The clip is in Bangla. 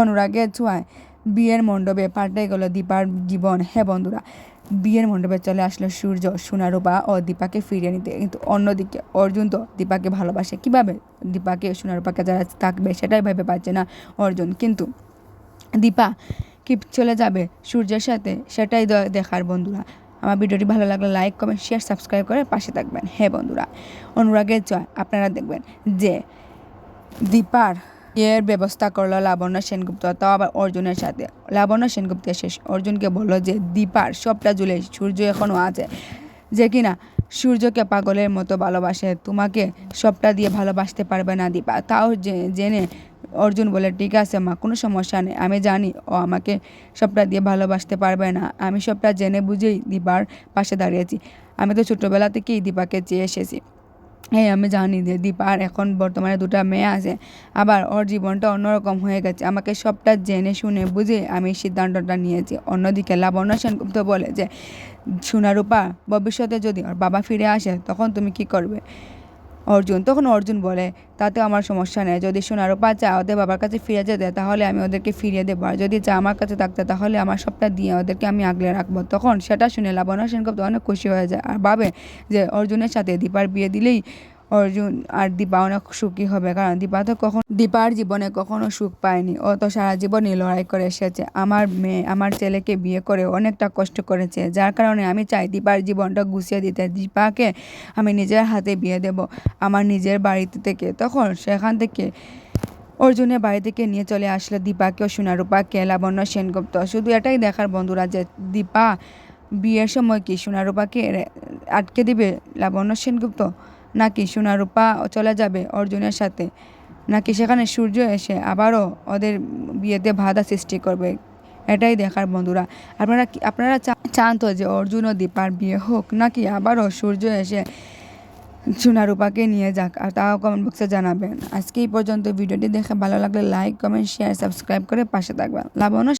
অনুরাগের ছোঁয়ায় বিয়ের মণ্ডপে পাল্টে গেল দীপার জীবন। হ্যাঁ বন্ধুরা, বিয়ের মণ্ডপে চলে আসলো সূর্য, সোনারূপা ও দীপাকে ফিরিয়ে নিতে। কিন্তু অন্যদিকে অর্জুন তো দীপাকে ভালোবাসে। কীভাবে দীপাকে, সোনারূপাকে যারা থাকবে সেটাই ভেবে পাচ্ছে না অর্জুন। কিন্তু দীপা কি চলে যাবে সূর্যের সাথে, সেটাই দেখার বন্ধুরা। আমার ভিডিওটি ভালো লাগলে লাইক কমেন্ট শেয়ার সাবস্ক্রাইব করে পাশে থাকবেন। হ্যাঁ বন্ধুরা, অনুরাগের জয় আপনারা দেখবেন যে দীপার এর ব্যবস্থা করল লাবণ্য সেনগুপ্ত। তাও আবার অর্জুনের সাথে। লাবণ্য সেনগুপ্ত শেষ অর্জুনকে বলল যে, দীপার সবটা জুলে সূর্য এখনও আছে। যে কিনা সূর্যকে পাগলের মতো ভালোবাসে, তোমাকে সবটা দিয়ে ভালোবাসতে পারবে না দীপা। তাও জেনে অর্জুন বলে, ঠিক আছে মা, কোনো সমস্যা নেই। আমি জানি ও আমাকে সবটা দিয়ে ভালোবাসতে পারবে না। আমি সবটা জেনে বুঝেই দীপার পাশে দাঁড়িয়েছি। আমি তো ছোটোবেলা থেকেই দীপাকে চেয়ে এসেছি। হ্যাঁ আমি জানি যে দীপার এখন বর্তমানে দুটো মেয়ে আছে, আবার ওর জীবনটা অন্যরকম হয়ে গেছে। আমাকে সবটা জেনে শুনে বুঝে আমি সিদ্ধান্তটা নিয়েছি। অন্যদিকে লাবণ্য সেনগুপ্ত বলে যে, সোনারূপা, ভবিষ্যতে যদি ওর বাবা ফিরে আসে, তখন তুমি কি করবে? অর্জুন। তখন অর্জুন বলে, তাতে আমার সমস্যা নেই। যদি সোনারূপা চায় ওদের বাবার কাছে ফিরে যেতে, তাহলে আমি ওদেরকে ফিরিয়ে দেবো। আর যদি চা আমার কাছে থাকতে, তাহলে আমার সবটা দিয়ে ওদেরকে আমি আগলে রাখব। তখন সেটা শুনে লাবণ্য সেনগুপ্ত অনেক খুশি হয়ে যায় আর ভাবে যে, অর্জুনের সাথে দীপার বিয়ে দিলেই অর্জুন আর দীপা অনেক সুখী হবে, কারণ দীপা তো কখন, দীপার জীবনে কখনো সুখ পায়নি। ও তো সারা জীবনই লড়াই করে এসেছে। আমার মেয়ে, আমার ছেলেকে বিয়ে করে অনেকটা কষ্ট করেছে। যার কারণে আমি চাই দীপার জীবনটা গুছিয়ে দিতে। দীপাকে আমি নিজের হাতে বিয়ে দেব, আমার নিজের বাড়িতে থেকে। তখন সেখান থেকে অর্জুনের বাড়ি থেকে নিয়ে চলে আসলো দীপাকে ও সোনারূপাকে লাবণ্য সেনগুপ্ত। শুধু এটাই দেখার বন্ধুরা যে দীপা বিয়ের সময় কি সোনারূপাকে আটকে দিবে? লাবণ্য সেনগুপ্ত? নাকি সোনারূপা চলে যাবে অর্জুনের সাথে? নাকি সেখানে সূর্য এসে আবারও ওদের বিয়েতে বাধা সৃষ্টি করবে? এটাই দেখার বন্ধুরা। আপনারা আপনারা চান তো যে অর্জুন ও দীপার বিয়ে হোক, নাকি আবারও সূর্য এসে সোনারূপাকে নিয়ে যাক? আর তাও কমেন্ট বক্সে জানাবেন। আজকে এই পর্যন্ত ভিডিওটি দেখে ভালো লাগলে লাইক কমেন্ট শেয়ার সাবস্ক্রাইব করে পাশে থাকবেন। লাবণ্য